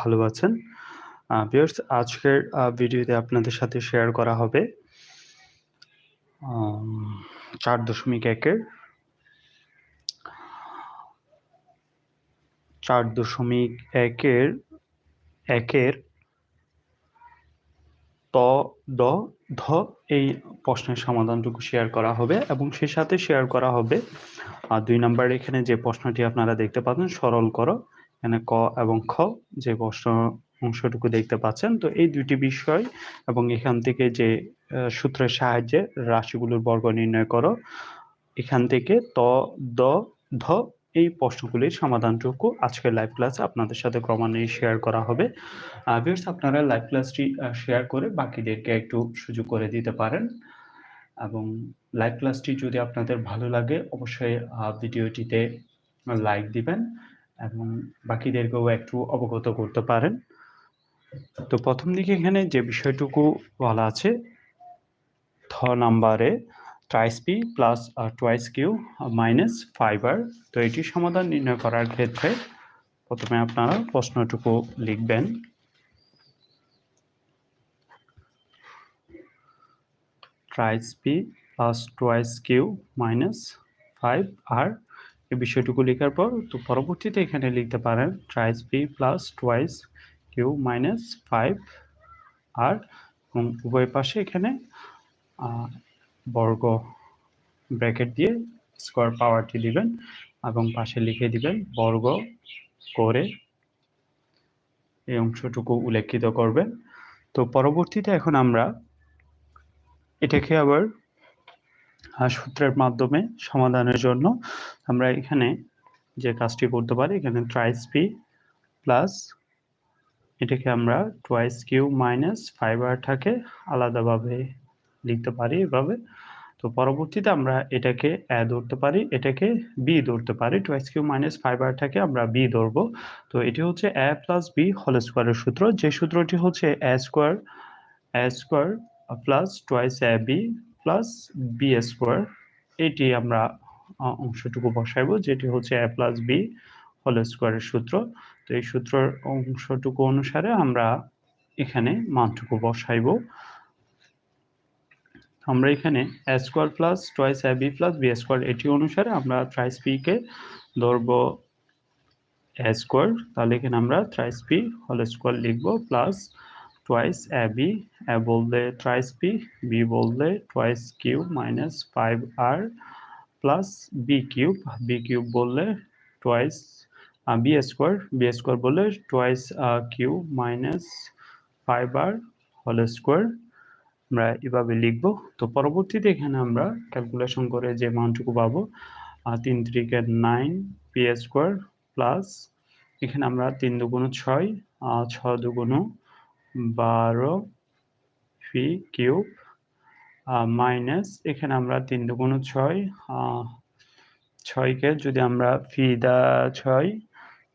ভালো আছেন। আ ভিউয়ার্স আজকের ভিডিওতে আপনাদের সাথে শেয়ার করা হবে চার দশমিক একের চার দশমিক একের একের ত, দ, ধ এই প্রশ্নের সমাধানটুকু শেয়ার করা হবে এবং সেই সাথে শেয়ার করা হবে আর দুই নাম্বার এখানে যে প্রশ্নটি আপনারা দেখতে পাচ্ছেন সরল করো। এখানে ক এবং খ যে প্রশ্ন অংশটুকু দেখতে পাচ্ছেন। তো এই ২ টি বিষয় এবং এখান থেকে যে সূত্রের সাহায্যে রাশিগুলোর বর্গ নির্ণয় করো। এখান থেকে ত, দ, ধ এই প্রশ্নগুলির সমাধানটুকু আজকের লাইভ ক্লাসে আপনাদের সাথে ক্রমান্বয়ে শেয়ার করা হবে। আ ভিউয়ার্স আপনারা লাইভ ক্লাসটি শেয়ার করে বাকিদেরকে একটু সুযোগ করে দিতে পারেন। এবং লাইভ ক্লাসটি যদি আপনাদের ভালো লাগে অবশ্যই ভিডিওটিতে লাইক দিবেন এবং বাকিদেরকেও একটু অবগত করতে পারেন। তো প্রথম দিকে এখানে যে বিষয়টুকু বলা আছে, থ নাম্বারে thrice P plus twice Q minus five R, তো এটির সমাধান নির্ণয় করার ক্ষেত্রে প্রথমে আপনারা প্রশ্নটুকু লিখবেন। Thrice P plus, twice Q minus 5 R এই বিষয়টুকু লেখার পর তো পরবর্তীতে এখানে লিখতে পারেন thrice P plus twice Q minus five R এবং উভয় পাশে এখানে বর্গ ব্র্যাকেট দিয়ে স্কোয়ার পাওয়ারটি দিবেন এবং পাশে লিখে দিবেন বর্গ করে এই অংশটুকু উল্লেখিত করবেন। তো পরবর্তীতে এখন আমরা এটাকে আবার সূত্রের মাধ্যমে সমাধানের জন্য আমরা এখানে যে কাজটি করতে পারি এখানে ট্রাইস পি প্লাস এটাকে আমরা টুয়াইস কিউ মাইনাস 5 আর টাকে আলাদাভাবে লিখতে পারি এভাবে। তো পরবর্তীতে আমরা এটাকে এ ধরতে পারি, এটাকে বি ধরতে পারি। টুয়াইস কিউ মাইনাস 5 আর টাকে আমরা বি ধরব। তো এটি হচ্ছে এ প্লাস বি হোল স্কোয়ারের সূত্র। যে সূত্রটি হচ্ছে A square A square plus twice A B plus B square এটি আমরা অংশটুকু বসাইবো, যেটি হচ্ছে এ প্লাস বি হোল স্কয়ারের সূত্র। তো এই সূত্রের অংশটুকু অনুসারে আমরা এখানে মানটুকু বসাইবো। আমরা এখানে A square plus twice A B plus B square এটি অনুসারে আমরা থ্রাইস পি কে ধরব এ স্কয়ার তাহলে এখানে আমরা থ্রাইস পি হোল স্কয়ার লিখব প্লাস এ বি এ বললে থ্রাইস পি বি বললে twice Q minus 5 R plus B cube B cube বললে twice uh B square B square বললে twice uh Q minus 5 R whole square আমরা এভাবে লিখব। তো পরবর্তীতে এখানে আমরা ক্যালকুলেশন করে যে মানটুকু পাবো তিন ৩ তিরিকে 9 পি স্কোয়ার প্লাস এখানে আমরা তিন দুগুণ ছয় ছ দুগুণ ১২ পি কিউব মাইনাস এখানে আমরা ৩ দুগুণ ৬ আ ৬ কে যদি আমরা ফি দা ৬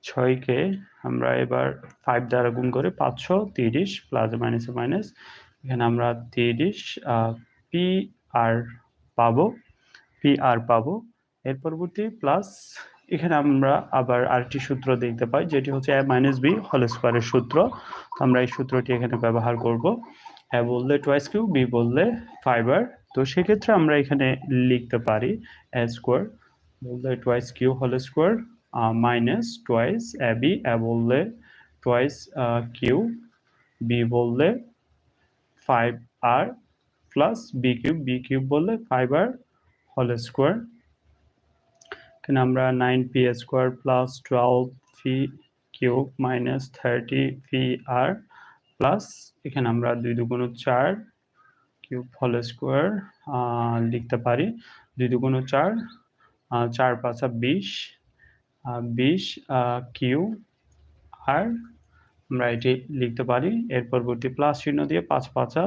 ৬ কে আমরা এবার 5 দ্বারা গুণ করে ৫৩০ প্লাস মাইনাসে মাইনাস এখানে আমরা ৩০ আ পি আর পাবো পি আর পাবো। এর পরবর্তী প্লাস এখানে আমরা আবার আরেকটি সূত্র দেখতে পাই, যেটি হচ্ছে এ মাইনাস বি হোল স্কোয়ারের সূত্র। তো আমরা এই সূত্রটি এখানে ব্যবহার করব। এ বললে টুয়াইস কিউ বি বললে ফাইবার তো সেক্ষেত্রে আমরা এখানে লিখতে পারি এ স্কোয়ার বললে twice Q whole square minus twice A B A বললে টুয়াইস আ কিউ বি বললে five R plus B cube B cube বললে 5 আর হোল স্কয়ার এখানে আমরা nine P square plus 12 P cube minus 30 P R plus এখানে আমরা দুই দুগুণ চার কিউব হোল স্কোয়ার লিখতে পারি দুই দুগুণ ৪ আ ৪ পাঁচা ২০ আ ২০ কিউ আর আমরা এটি লিখতে পারি। এর পরবর্তী প্লাস চিহ্ন দিয়ে পাঁচ পাঁচা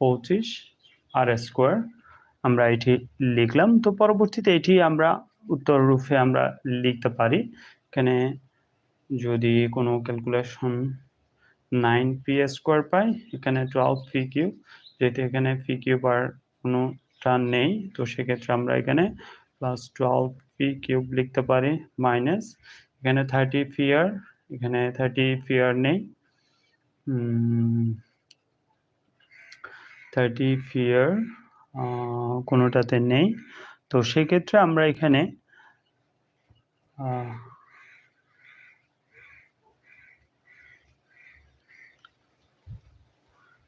২৫ আর স্কোয়ার আমরা এটি লিখলাম। তো পরবর্তীতে এটি আমরা উত্তর রূপে আমরা লিখতে পারি। এখানে যদি কোনো ক্যালকুলেশন 9 পি স্কয়ার পাই, এখানে 12 পি কিউব যেহেতু এখানে পি কিউব আর কোনোটা নেই, তো সেক্ষেত্রে আমরা এখানে প্লাস 12 পি কিউব লিখতে পারি মাইনাস এখানে 30 পি আর, এখানে থার্টি ফিয়ার নেই। থার্টি ফিয়ার কোনোটাতে নেই। তো সেক্ষেত্রে আমরা এখানে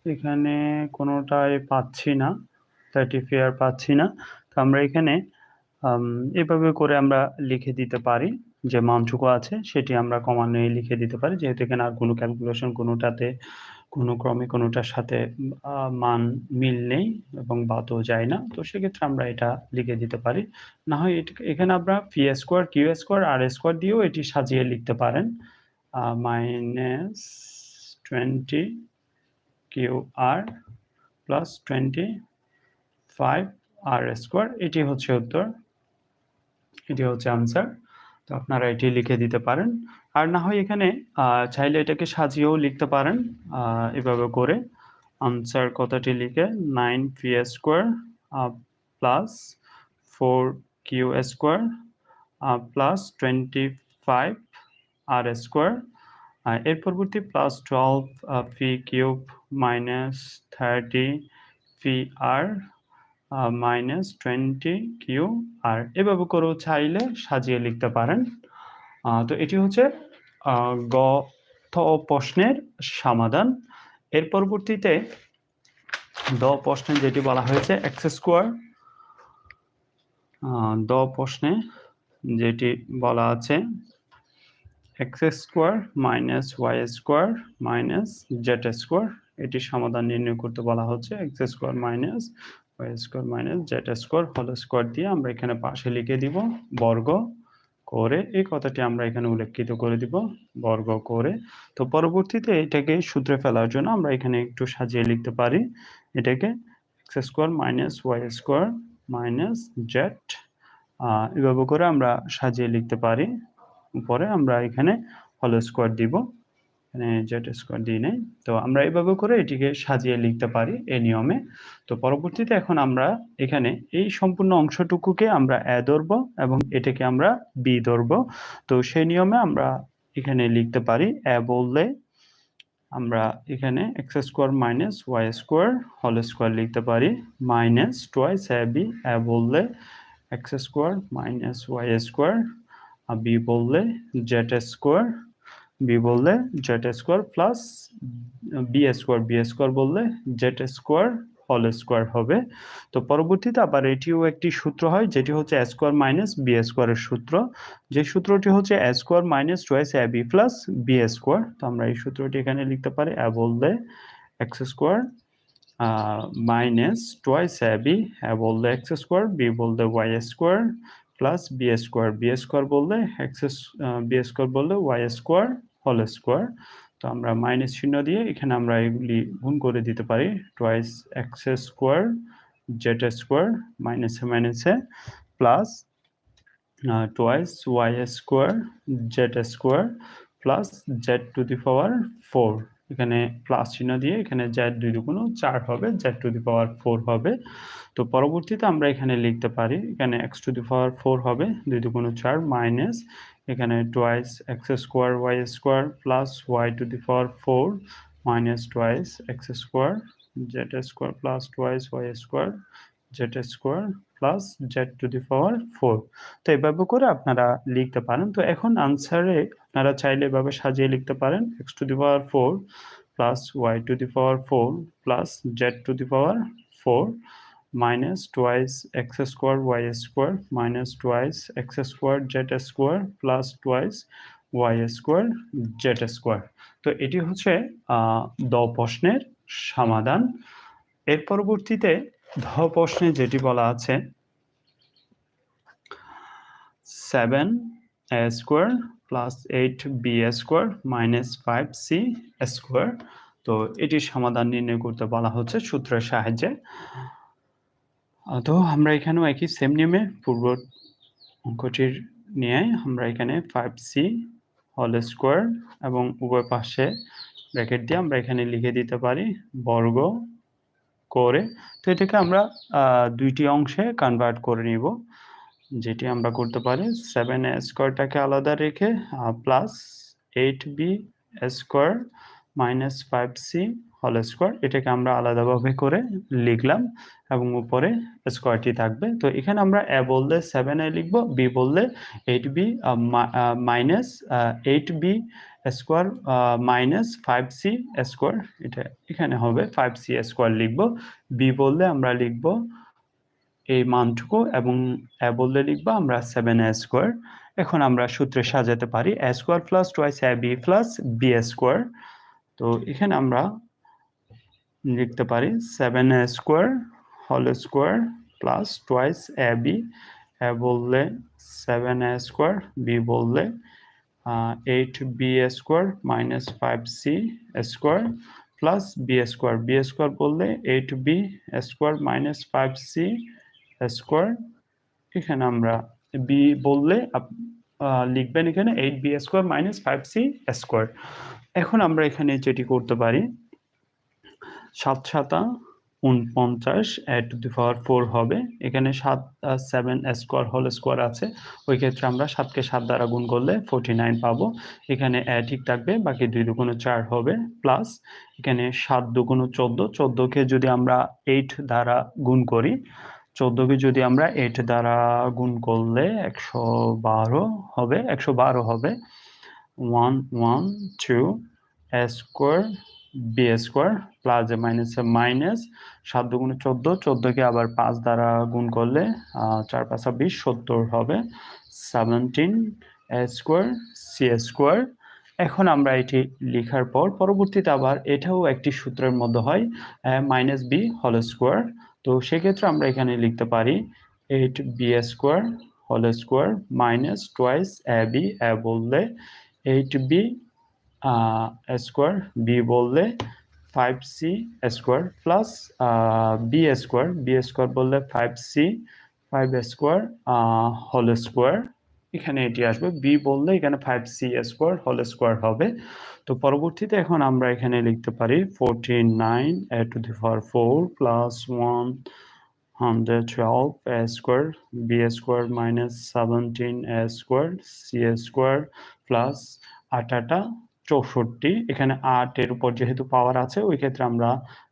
এখানে কোনোটাই পাচ্ছি না থার্টি ফেয়ার পাচ্ছি না। তো আমরা এখানে এভাবে করে আমরা লিখে দিতে পারি, যে মানটুকু আছে, সেটি আমরা কমান্ডে লিখে দিতে পারি, যেহেতু এখানে আর কোনো ক্যালকুলেশন কোনোটাতে কোনো ক্রমে কোনোটার সাথে মান মিল নেই এবং বাদও যায় না। তো সেক্ষেত্রে আমরা এটা লিখে দিতে পারি। না হয় এখানে আমরা P square Q square R square দিয়েও এটি সাজিয়ে লিখতে পারেন। Minus twenty Q R plus twenty five R square এটি হচ্ছে উত্তর। এটি হচ্ছে আনসার তো আপনারা এটি লিখে দিতে পারেন। আর না হয় এখানে চাইলে এটাকে সাজিয়েও লিখতে পারেন এভাবে করে। আনসার কথাটি লিখে nine P square plus four Q square plus twenty five R square. এর পরবর্তী plus twelve P cube minus thirty P R minus twenty Q R এভাবে করেও চাইলে সাজিয়ে লিখতে পারেন। তো এটি হচ্ছে গ থ প্রশ্নের সমাধান। এর পরবর্তীতে দ প্রশ্নে যেটি বলা হয়েছে এক্স স্কোয়ার দ প্রশ্নে যেটি বলা আছে X square minus Y square minus Z square এটি সমাধান নির্ণয় করতে বলা হচ্ছে X square minus Y square minus Z square whole square দিয়ে আমরা এখানে পাশে লিখে দিব বর্গ করে, এই কথাটি আমরা এখানে উল্লেখিত করে দিব বর্গ করে। তো পরবর্তীতে এটাকে সূত্রে ফেলার জন্য আমরা এখানে একটু সাজিয়ে লিখতে পারি। এটাকে X square minus Y square minus Z এভাবে করে আমরা সাজিয়ে লিখতে পারি। উপরে আমরা এখানে হল স্কোয়ার দিব। এখানে জেড স্কোয়ার দিই নেই। তো আমরা এইভাবে করে এটিকে সাজিয়ে লিখতে পারি এই নিয়মে। তো পরবর্তীতে এখন আমরা এখানে এই সম্পূর্ণ অংশটুকুকে আমরা এ ধরব এবং এটাকে আমরা বি ধরব। তো সেই নিয়মে আমরা এখানে লিখতে পারি, এ বললে আমরা এখানে X square minus Y square whole square লিখতে পারি, minus twice A B, A বললে X square minus Y square B বললে জেড স্কোয়ার বি বললে Z square plus B square B square বললে জেড স্কোয়ার হোল স্কোয়ার হবে। তো পরবর্তীতে আবার এটিও একটি সূত্র হয়, যেটি হচ্ছে স্কোয়ার মাইনাস বি স্কোয়ারের সূত্র। যে সূত্রটি হচ্ছে square minus twice A B plus B square তো আমরা এই সূত্রটি এখানে লিখতে পারি এ বললে X square minus twice A B A বললে এক্স স্কোয়ার বি বললে Y square plus B square B square বললে এক্স বি স্কোয়ার বললে ওয়াই স্কোয়ার হোল স্কোয়ার তো আমরা মাইনাস চিহ্ন দিয়ে এখানে আমরা এগুলি গুণ করে দিতে পারি twice x square z square মাইনাসে মাইনাসে plus twice y square z square plus z to the power four এখানে প্লাস চিহ্ন দিয়ে এখানে জেড দুই দুগুণ চার হবে z to the power four হবে। তো পরবর্তীতে আমরা এখানে লিখতে পারি, এখানে x to the power four হবে, দুই দুগুণ চার মাইনাস এখানে twice x square y square plus y to the power four minus twice x square z square plus twice y square z square plus z to the power four তো এভাবে করে আপনারা লিখতে পারেন। তো এখন আনসারে আপনারা চাইলে এভাবে সাজিয়ে লিখতে পারেন। X to the power four plus y to the power four plus z to the power four minus twice x square y square minus twice x square z square plus twice y square z square তো এটি হচ্ছে দ প্রশ্নের সমাধান। এর পরবর্তীতে ধ প্রশ্নে যেটি বলা আছে seven a square plus eight b square minus five c square তো এটির সমাধান নির্ণয় করতে বলা হচ্ছে সূত্রের সাহায্যে। তো আমরা এখানেও একই সেম নিয়মে পূর্ব অঙ্কটির নিয়ে আমরা এখানে ফাইভ সি হল স্কোয়ার এবং উভয় পাশে ব্র্যাকেট দিয়ে আমরা এখানে লিখে দিতে পারি বর্গ করে। তো এটাকে আমরা দুইটি অংশে কনভার্ট করে নিব, যেটি আমরা করতে পারি সেভেন স্কোয়ারটাকে আলাদা রেখে plus eight b square minus five c whole square এটাকে আমরা আলাদাভাবে করে লিখলাম। এবং উপরে স্কোয়ারটি থাকবে। তো এখানে আমরা এ বললে সেভেন এ লিখব বি বললে eight b minus eight b square minus five c square এটা এখানে হবে ফাইভ সি স্কোয়ার লিখব। বি বললে আমরা লিখব এই মানটুকু এবং এ বললে লিখব আমরা সেভেন এ স্কোয়ার এখন আমরা সূত্রে সাজাতে পারি a square plus twice a b plus b square তো এখানে আমরা লিখতে পারি seven a square whole square plus twice a b a বললে সেভেন এ স্কোয়ার বি বললে eight b square minus five c square plus b square b square বললে eight b square minus five c square এখানে আমরা B বললে লিখবেন এখানে eight b square minus five c square এখন আমরা এখানে যেটি করতে পারি, সাত সাতা উনপঞ্চাশ টু দি পাওয়ার ফোর হবে। এখানে সাত সেভেন স্কোয়ার হোল স্কোয়ার আছে। ওই ক্ষেত্রে আমরা সাতকে সাত দ্বারা গুণ করলে ফোরটি নাইন পাবো। এখানে ঠিক থাকবে, বাকি দুই দুগুণ চার হবে প্লাস এখানে সাত দুগুণ চোদ্দ, চোদ্দোকে যদি আমরা এইট দ্বারা গুণ করি, চোদ্দোকে যদি আমরা এইট দ্বারা গুণ করলে একশো বারো হবে, একশো বারো হবে। One one two square b square plus minus minus সাত দুগুণে চোদ্দ, চোদ্দোকে আবার পাঁচ দ্বারা গুণ করলে চার পাঁচা বিশ, সত্তর হবে seventeen a square c square এখন আমরা এটি লেখার পর পরবর্তীতে আবার এটাও একটি সূত্রের মধ্যে হয় মাইনাস বি হোল স্কোয়ার তো সেক্ষেত্রে আমরা এখানে লিখতে পারি eight b square whole square minus twice a b a বললে এইট বি স্কোয়ার বি বললে five c square plus b square b square বললে five c five square whole square এখানে এটি আসবে। বি বললে এখানে five c square whole square হবে। তো পরবর্তীতে এখন আমরা এখানে লিখতে পারি forty nine a to the power four plus one hundred twelve a square b square minus seventeen a square c square plus আটাটা চৌষট্টি, এখানে আটের উপর যেহেতু পাওয়ার আছে, ওই ক্ষেত্রে আমরা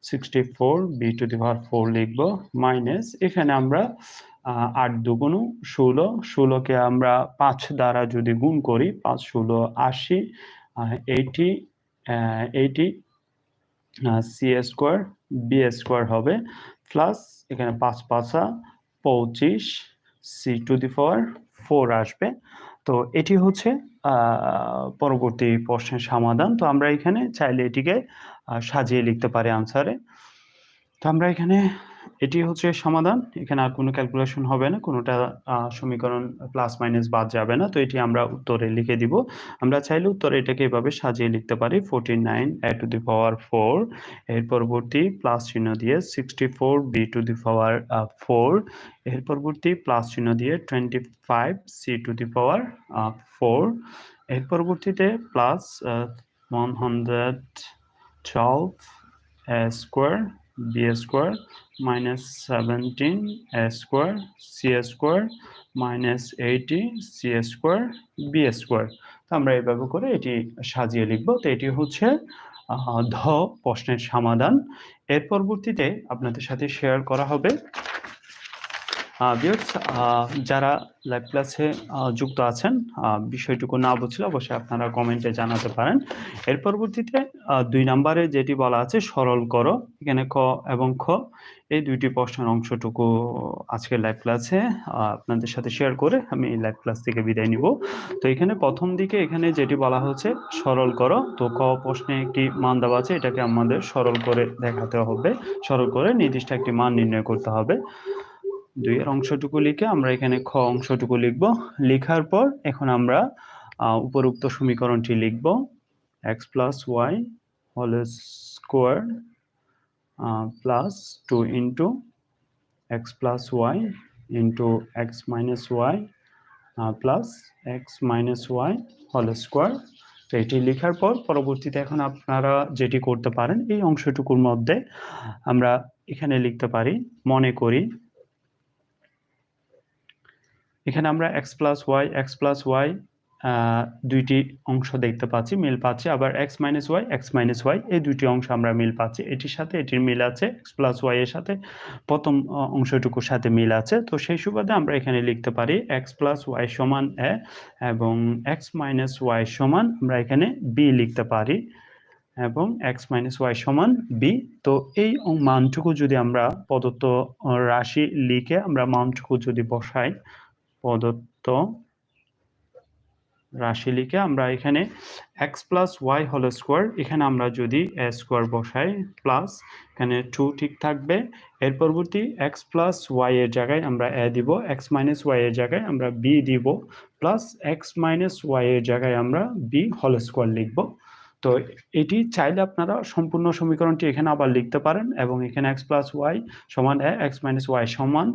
sixty four b to the power four লিখব মাইনাস এখানে আমরা আট দুগুণ ষোলো, ষোলোকে আমরা পাঁচ দ্বারা যদি গুণ করি, পাঁচ, ষোলো, আশি eighty eighty c square b square হবে প্লাস এখানে পাঁচ পাঁচা পঁচিশ c to the power four আসবে। তো এটি হচ্ছে পরবর্তী প্রশ্নের সমাধান। তো আমরা এখানে চাইলে এটিকে সাজিয়ে লিখতে পারি আনসারে তো আমরা এখানে এটি হচ্ছে সমাধান। এখানে আর কোনো ক্যালকুলেশন হবে না। কোনোটা সমীকরণ প্লাস মাইনাস বাদ যাবে না। তো এটি আমরা উত্তরে লিখে দিব। আমরা চাইলে উত্তরে এটাকে এভাবে সাজিয়ে লিখতে পারি। Forty nine A to the power four এর পরবর্তী প্লাস চিহ্ন দিয়ে sixty four B to the power four এর পরবর্তী প্লাস চিহ্ন দিয়ে twenty five C to the power four এর পরবর্তীতে plus one hundred twelve square B square minus seventeen square C square minus eighty C square B square তো আমরা এইভাবে করে এটি সাজিয়ে লিখব। তো এটি হচ্ছে ধ প্রশ্নের সমাধান। এর পরবর্তীতে আপনাদের সাথে শেয়ার করা হবে। আহ, যারা লাইভ ক্লাসে যুক্ত আছেন বিষয়টুকু না বুঝলে অবশ্যই আপনারা কমেন্টে জানাতে পারেন। এর পরবর্তীতে দুই নম্বরে যেটি বলা আছে সরল করো এখানে ক এবং খ এই দুইটি প্রশ্নের অংশটুকু আজকে লাইভ ক্লাসে আপনাদের সাথে শেয়ার করে আমি এই লাইভ ক্লাস থেকে বিদায় নিব। তো এখানে প্রথম দিকে এখানে যেটি বলা হচ্ছে সরল করো। তো ক প্রশ্নে একটি মান দেওয়া আছে এটাকে আমাদের সরল করে দেখাতে হবে। সরল করে নির্দিষ্ট একটি মান নির্ণয় করতে হবে। দুইয়ের অংশটুকু লিখে আমরা এখানে খ অংশটুকু লিখব। লেখার পর এখন আমরা উপরোক্ত সমীকরণটি লিখব। X plus y whole square plus two into x plus y into x minus y plus x minus y whole square তো এটি লেখার পর পরবর্তীতে এখন আপনারা যেটি করতে পারেন, এই অংশটুকুর মধ্যে আমরা এখানে লিখতে পারি, মনে করি এখানে আমরা x plus y x plus y দুইটি অংশ দেখতে পাচ্ছি, মিল পাচ্ছি। আবার x minus y x minus y এই দুইটি অংশ আমরা মিল পাচ্ছি। এটির সাথে এটির মিল আছে এক্স প্লাস ওয়াই এর সাথে। প্রথম অংশটুকুর সাথে মিল আছে। তো সেই সুবাদে আমরা এখানে লিখতে পারি এক্স প্লাস ওয়াই সমান এ এবং এক্স মাইনাস ওয়াই সমান আমরা এখানে বি লিখতে পারি এবং এক্স মাইনাস ওয়াই সমান বি তো এই মানটুকু যদি আমরা প্রদত্ত রাশি লিখে আমরা মানটুকু যদি বসাই প্রদত্ত রাশি লিখে আমরা এখানে x plus y whole square এখানে আমরা যদি এ স্কোয়ার বসাই প্লাস এখানে টু ঠিক থাকবে। এর পরবর্তী এক্স প্লাস ওয়াই এর জায়গায় আমরা এ দিব এক্স মাইনাস ওয়াই এর জায়গায় আমরা বি দিব প্লাস এক্স মাইনাস ওয়াই এর জায়গায় আমরা বি হোল স্কোয়ার লিখব। তো এটি চাইলে আপনারা সম্পূর্ণ সমীকরণটি এখানে আবার লিখতে পারেন এবং এখানে এক্স প্লাস ওয়াই সমান এক্স মাইনাস ওয়াই সমান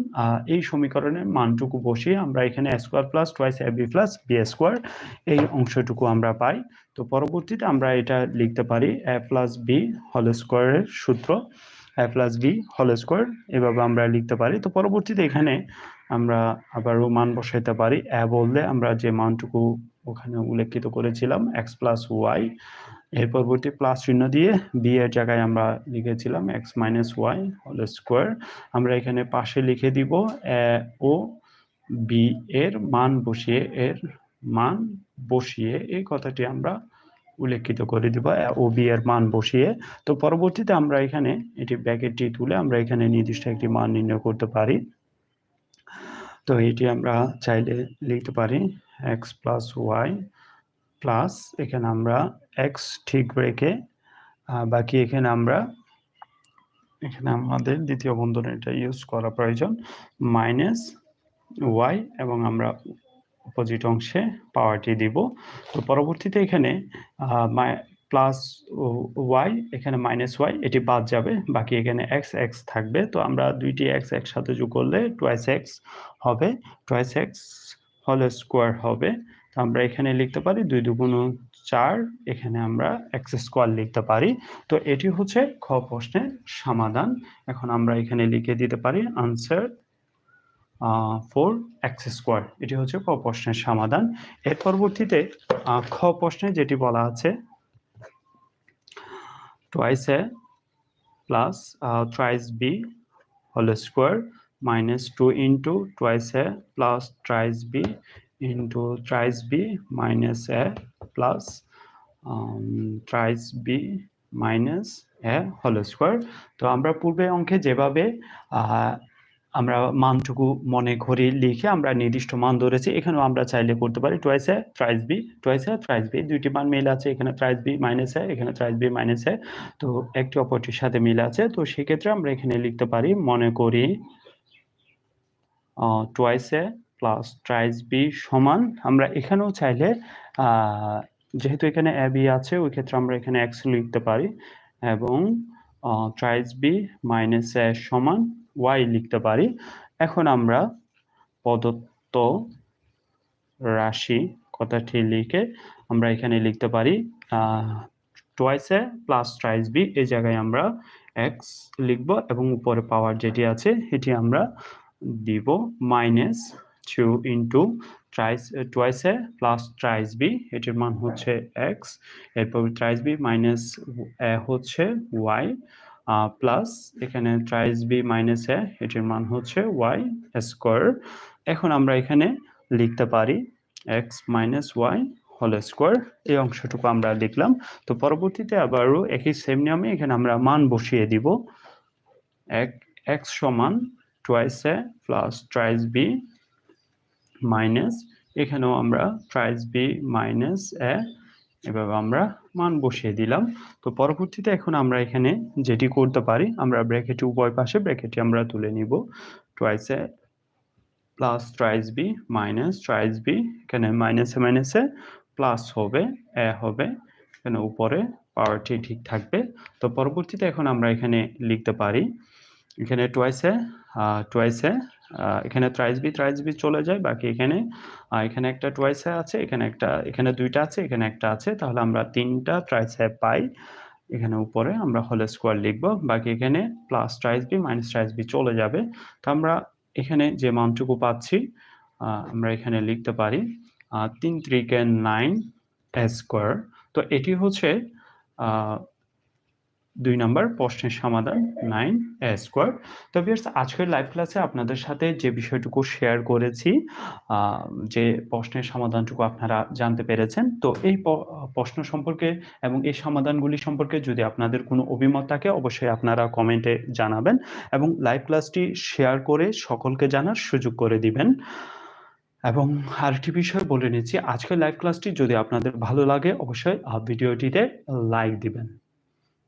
এই সমীকরণের মানটুকু বসিয়ে আমরা এখানে square plus twice a b plus b square এই অংশটুকু আমরা পাই। তো পরবর্তীতে আমরা এটা লিখতে পারি এ প্লাস বি হল স্কোয়ারের সূত্র a plus b whole square এভাবে আমরা লিখতে পারি। তো পরবর্তীতে এখানে আমরা আবারও মান বসাইতে পারি। এ বললে আমরা যে মানটুকু ওখানে উল্লেখিত করেছিলাম এক্স প্লাস ওয়াই এর পরবর্তী প্লাস চিহ্ন দিয়ে বি এর জায়গায় আমরা লিখেছিলাম x minus y whole square আমরা এখানে পাশে লিখে দিব ও বি এর মান বসিয়ে, এর মান বসিয়ে এই কথাটি আমরা উল্লেখিত করে দিব ও বি এর মান বসিয়ে। তো পরবর্তীতে আমরা এখানে এটি ব্যাকেটটি তুলে আমরা এখানে নির্দিষ্ট একটি মান নির্ণয় করতে পারি। তো এটি আমরা চাইলে লিখতে পারি এক্স প্লাস ওয়াই প্লাস এখানে আমরা এক্স ঠিক রেখে বাকি এখানে আমরা, এখানে আমাদের দ্বিতীয় বন্ধন এটা ইউজ করা প্রয়োজন মাইনাস ওয়াই এবং আমরা অপোজিট অংশে পাওয়ারটি দিব। তো পরবর্তীতে এখানে প্লাস ওয়াই এখানে মাইনাস ওয়াই এটি বাদ যাবে, বাকি এখানে এক্স এক্স থাকবে। তো আমরা দুইটি এক্স একসাথে যোগ করলে টোয়াইস এক্স হবে। টোয়াইস এক্স হল স্কোয়ার হবে। তো আমরা এখানে লিখতে পারি দুই দুগুণ চার, এখানে আমরা এক্স স্কোয়ার লিখতে পারি। তো এটি হচ্ছে খ প্রশ্নের সমাধান। এখন আমরা এখানে লিখে দিতে পারি আনসার ফোর এক্স স্কোয়ার এটি হচ্ছে ক প্রশ্নের সমাধান। এর পরবর্তীতে খ প্রশ্নে যেটি বলা আছে, twice a plus thrice b whole square minus 2 into twice a plus thrice b into thrice b minus a plus um, thrice b minus a whole square. তো আমরা পূর্বে অঙ্কে যেভাবে আমরা মানটুকু মনে করি লিখে আমরা নির্দিষ্ট মান ধরেছি এখানেও আমরা চাইলে করতে পারি twice a thrice b twice a thrice b দুইটি মান মিল আছে এখানে থ্রাইস বি মাইনাস এ এখানে থ্রাইস বি মাইনাস এ তো একটি অপরটির সাথে মিল আছে। তো সেক্ষেত্রে আমরা এখানে লিখতে পারি মনে করি twice a plus thrice b সমান, আমরা এখানেও চাইলে যেহেতু এখানে এ বি আছে, ওই ক্ষেত্রে আমরা এখানে এক্স লিখতে পারি এবং ট্রাইস বি মাইনাস এ সমান ওয়াই লিখতে পারি। এখন আমরা প্রদত্ত রাশি কথাটি লিখে আমরা এখানে লিখতে পারি twice a plus thrice b এই জায়গায় আমরা এক্স লিখব এবং উপরে পাওয়ার যেটি আছে এটি আমরা দিব minus two into thrice twice a plus thrice b এটির মান হচ্ছে এক্স এরপর ট্রাইস বি মাইনাস এ হচ্ছে ওয়াই প্লাস এখানে ট্রাইস বি মাইনাস এ এটির মান হচ্ছে ওয়াই স্কোয়ার এখন আমরা এখানে লিখতে পারি x minus y whole square এই অংশটুকু আমরা লিখলাম, তো পরবর্তীতে আবারও একই সেম নিয়মে এখানে আমরা মান বসিয়ে দিব, এক এক্স সমান twice a plus thrice b minus এখানেও আমরা ট্রাইস বি মাইনাস এ এভাবে আমরা মান বসিয়ে দিলাম। তো পরবর্তীতে এখন আমরা এখানে যেটি করতে পারি, আমরা ব্র্যাকেটে উভয় পাশে ব্র্যাকেটটি আমরা তুলে নিব। Twice a plus thrice b minus thrice b এখানে মাইনাসে মাইনাসে প্লাস হবে, এ হবে, এখানে উপরে পাওয়ারটি ঠিক থাকবে। তো পরবর্তীতে এখন আমরা এখানে লিখতে পারি এখানে টুয়াইসে টুয়াইসে এখানে থ্রাইস বি থ্রাইস বি চলে যায়, বাকি এখানে এখানে একটা টুয়াইসে আছে, এখানে একটা, এখানে দুইটা আছে, এখানে একটা আছে, তাহলে আমরা তিনটা ট্রাইসে পাই, এখানে উপরে আমরা হোল স্কোয়ার লিখব, বাকি এখানে plus thrice b minus thrice b চলে যাবে, তো আমরা এখানে যে মানটুকু পাচ্ছি আমরা এখানে লিখতে পারি তিন ত্রিকে নাইন স্কোয়ার তো এটি হচ্ছে দুই নম্বর প্রশ্নের সমাধান নাইন এ স্কোয়ার। তো ভিউয়ার্স, আজকের লাইভ ক্লাসে আপনাদের সাথে যে বিষয়টুকু শেয়ার করেছি যে প্রশ্নের সমাধানটুকু আপনারা জানতে পেরেছেন, তো এই প্রশ্ন সম্পর্কে এবং এই সমাধানগুলি সম্পর্কে যদি আপনাদের কোনো অভিমত থাকে, অবশ্যই আপনারা কমেন্টে জানাবেন এবং লাইভ ক্লাসটি শেয়ার করে সকলকে জানার সুযোগ করে দিবেন। এবং আরেকটি বিষয় বলে নিচ্ছি, আজকের লাইভ ক্লাসটি যদি আপনাদের ভালো লাগে, অবশ্যই ভিডিওটিতে লাইক দিবেন।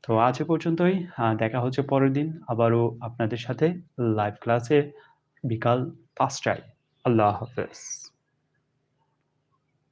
তো আজ পর্যন্তই। দেখা হচ্ছে পরের দিন। আবারও আপনাদের সাথে লাইভ ক্লাসে বিকাল পাঁচটায়। আল্লাহ হাফেজ।